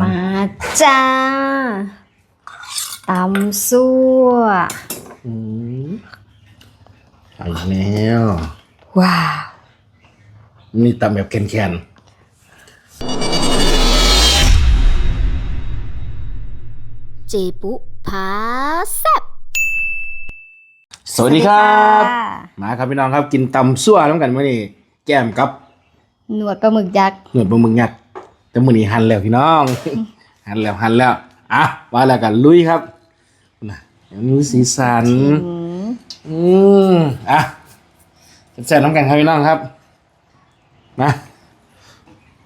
มาจ้าตำซั่วอืมเอาอีกแล้ว ว้าว นี่ตำแบบแคนเจปุพาแซ่บๆสวัสดีครับมาครับพี่น้องครับกินตำซั่วน้ำกันมื่อนี้แก้มกับ หนวดปลาหมึกยักษ์ หนวดปลาหมึกยักษ์ แต่มื่อนี้หั่นแล้วพี่น้อง หั่นแล้วหั่นแล้วอะว่าแล้วกันลุยครับนะเดี๋ยวนี้สีสันอืมอืมอะแซ่บๆน้ำกันครับพี่น้องครับมา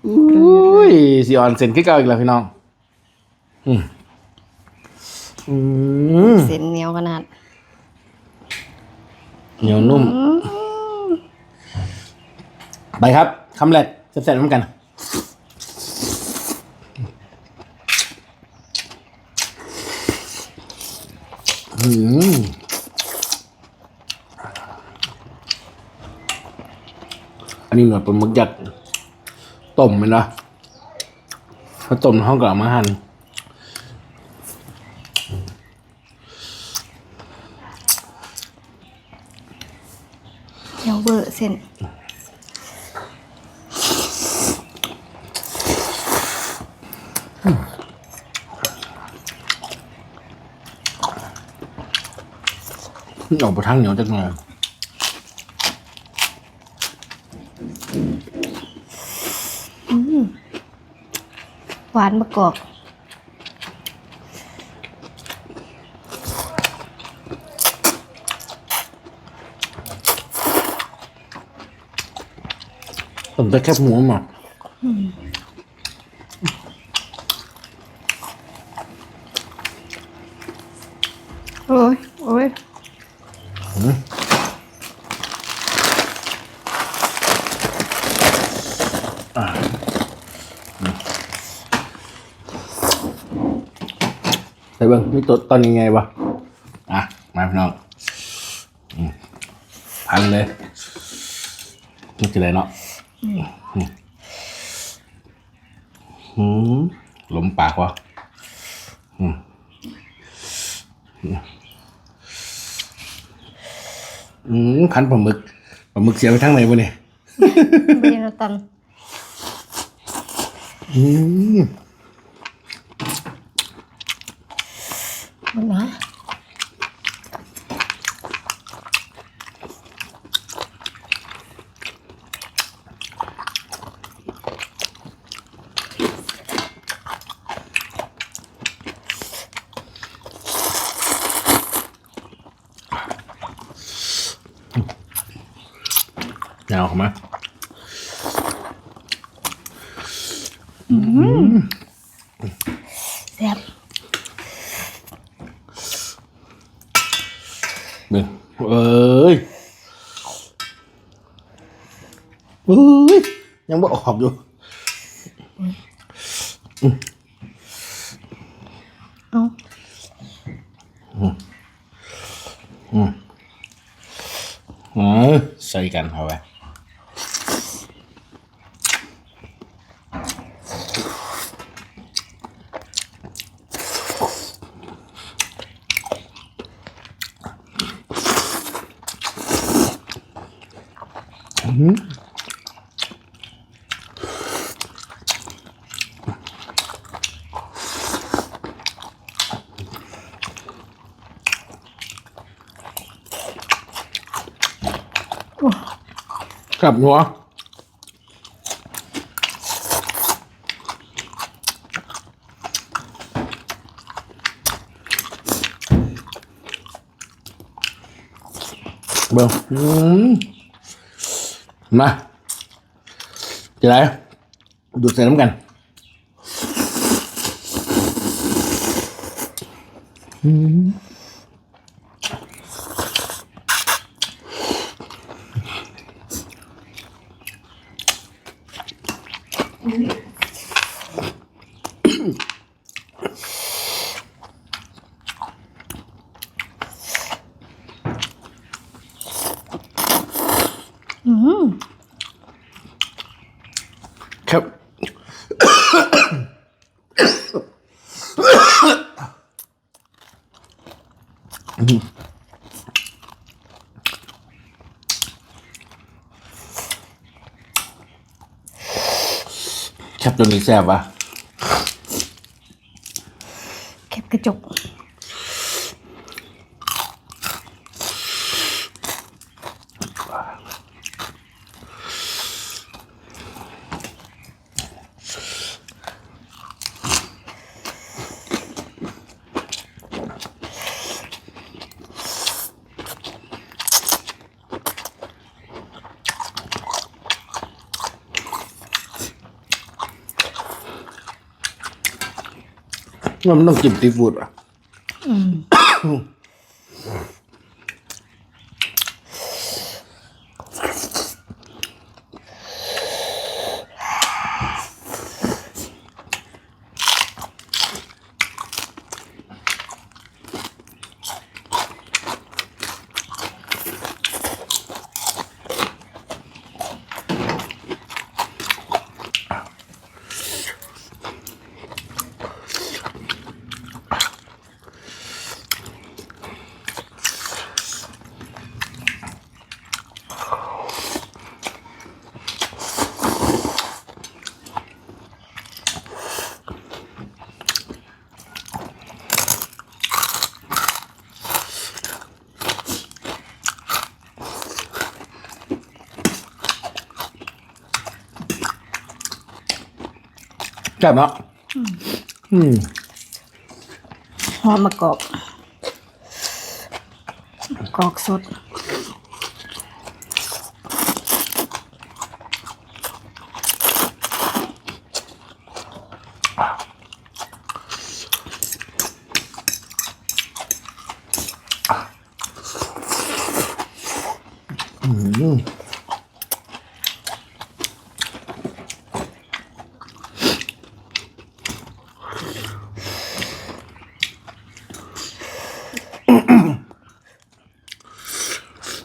อุ้ยสีอ่อนเซนขึ้นเก่าอีกแล้วพี่น้อง อืมอืมเส้นเหนียวขนาด เหนียวนุ่ม ไปครับคำแรกแซ่บๆน้ำกัน อันนี้หนวดปลาหมึกยัดต้มมันนะถ้าต้มในห้องกลับมาหั่นเหนียวเบอร์เส้นออกไปทางเหนียวจังเลย ห วานมะกอกผมจะแคบหมูหมัก โอ้ยโอ้ย ใส่เบิ้งนี่ตัวตอนยังไงวะอะ มาพี่น้องอืมพันเลยนี่คืออะไรเนาะอืมอืมหลมปากวะอืมอืมพันปลาหมึกปลาหมึกเสียไปทางไหนวะเนี่ยไม่ได้น้ำตาลอืม เข้ามาแซ่บเบิ้งเอ้ยเอ้ย ยังบ่ออกอยู่เอาเออใส่กันเอาไว้ กับหัวเบิ้งอื มมาจะไรดูดใส่น้ำกันอืม ครับ แคบตัวนี้แซ่บวะแคบกระจก มันต้องจิ้มซีฟู้ดอะ แซ่บเนาะอืมหอมมะกอกมะกอกสด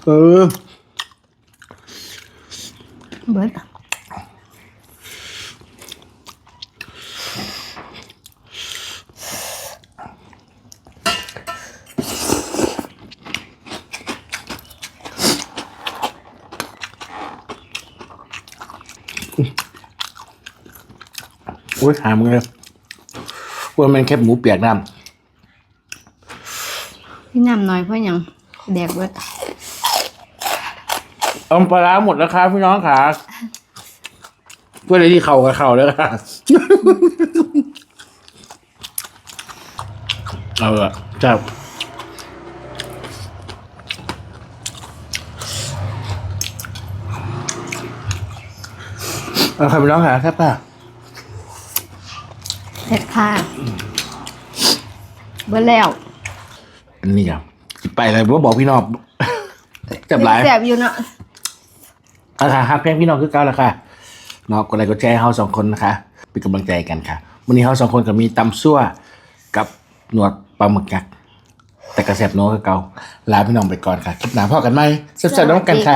เออ เบิดโอ้ยหามึงเลยว่ามันแคบหมูเปียกน้พี่น้ำน้อยเพราะหยัง แดกเบิดำ เอาปลาร้าหมดแล้วครับพี่น้องขาเพื่ออะไรที่เข่ากับเข่าแล้วค่ะ เอาละจับเอาครับพี่น้องขาแค่ป่ะเผ็ดค่ะเบิดแล้ว อันนี้ครับสิไปเลยว่าบอกพี่น้องจับหลาย แสบอยู่เนาะ ราคาฮักแพงพี่น้องคือเก้าราคาเนาะกดไลค์กดแชร์เฮาสองคนนะคะเป็นกำลังใจกันค่ะวันนี้เฮาสองคนก็มีตำซั่วกับหนวดปลาหมึกยักษ์แต่กระแสบโน้คือเก่าลาพี่น้องไปก่อนค่ะคลิปหน้าพ่อกันไหมสับสดีน้องกันค่ะ